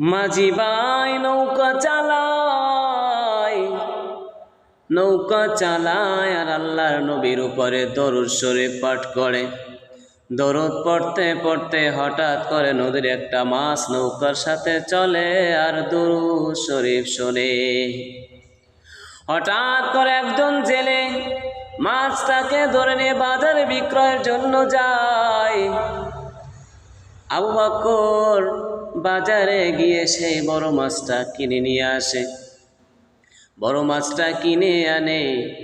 মাঝি ভাই নৌকা চালায় নৌকা চালায় আর আল্লাহর নবীর উপরে দরুদ শরীফ পাঠ করে। দরুদ পড়তে পড়তে হঠাৎ করে নদীর একটা মাছ নৌকার সাথে চলে আর দরুদ শরীফ শোনে। হঠাৎ করে একজন জেলে মাছটাকে ধরে নিয়ে বাজারে বিক্রয়ের জন্য যায়। আবু বকর বাজারে গিয়ে সেই বড় মাছটা কিনে নিয়ে আসে। বড় মাছটা কিনে আনে।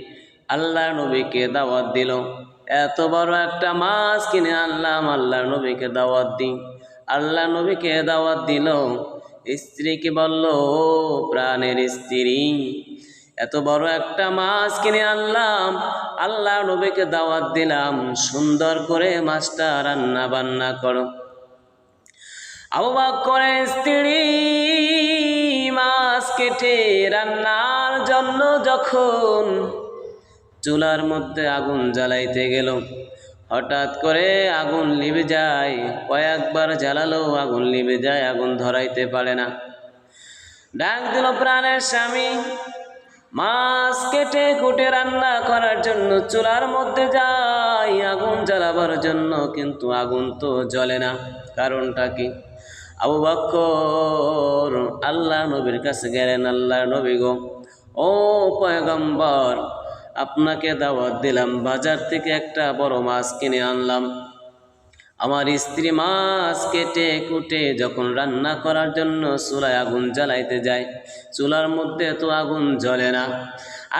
আল্লাহ নবীকে দাওয়াত দিল। এত বড় একটা মাছ কিনে আনলাম, আল্লাহ নবীকে দাওয়াত দিই। আল্লাহ নবীকে দাওয়াত দিল। স্ত্রীকে বলল, ও প্রাণের স্ত্রী, এত বড় একটা মাছ কিনে আনলাম, আল্লাহ নবীকে দাওয়াত দিলাম। সুন্দর করে মাছটা রান্না বান্না করো। আবু করে স্ত্রী মাছ কেটে রান্নার জন্য যখন চুলার মধ্যে আগুন জ্বালাইতে গেল, হঠাৎ করে আগুন লিবে যায়, কয়েকবার জ্বালালো, আগুন লিবে যায়, আগুন ধরাইতে পারে না। ডাক দিল প্রাণের স্বামী মাছ কেটে কুটে রান্না করার জন্য চুলার মধ্যে যাই আগুন জ্বালাবার জন্য, কিন্তু আগুন তো জ্বলে না। কারণটা কি? আবু বক্কর আল্লাহ নবীর কাছে গেলেন, আল্লাহ নবী গো, ও পয়গম্বর, আপনাকে দাওয়াত দিলাম, বাজার থেকে একটা বড় মাছ কিনে আনলাম। আমার স্ত্রী মাছ কেটে কুটে যখন রান্না করার জন্য চুলায় আগুন জ্বালাইতে যায়, চুলার মধ্যে তো আগুন জ্বলে না।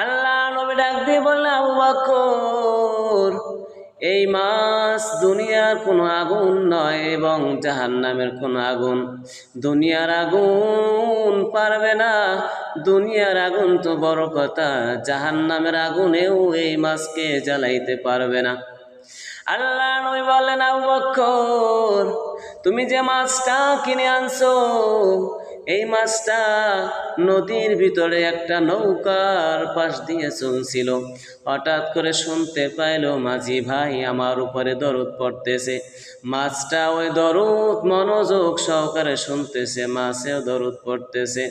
আল্লাহ নবী ডাক দিয়ে বললে এই মাছ দুনিয়ার কোনো আগুন নয় এবং জাহান নামের কোনো আগুন। দুনিয়ার আগুন পারবে না, দুনিয়ার আগুন তো বড় কথা জাহান নামের আগুনেও এই মাছকে জ্বালাইতে পারবে না। আল্লাহ নবী বললেন আবু বক্কর তুমি যে মাছটা কিনে আনছো এই মাছটা নদীর ভিতরে একটা নৌকার পাশ দিয়ে চলছিল। হঠাৎ করে শুনতে পাইল, মাঝি ভাই, আমার উপরে দরদ পড়তেছে। মাছটা ওই দরদ মনোযোগ সহকারে শুনতেছে, মাছেও দরদ পড়তেছে।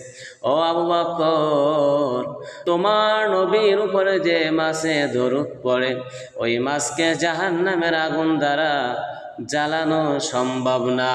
ও আবু বকর, তোমার নবীর উপরে যে মাছে দরদ পড়ে, ওই মাছকে জাহান নামের আগুন দ্বারা জ্বালানো সম্ভব না।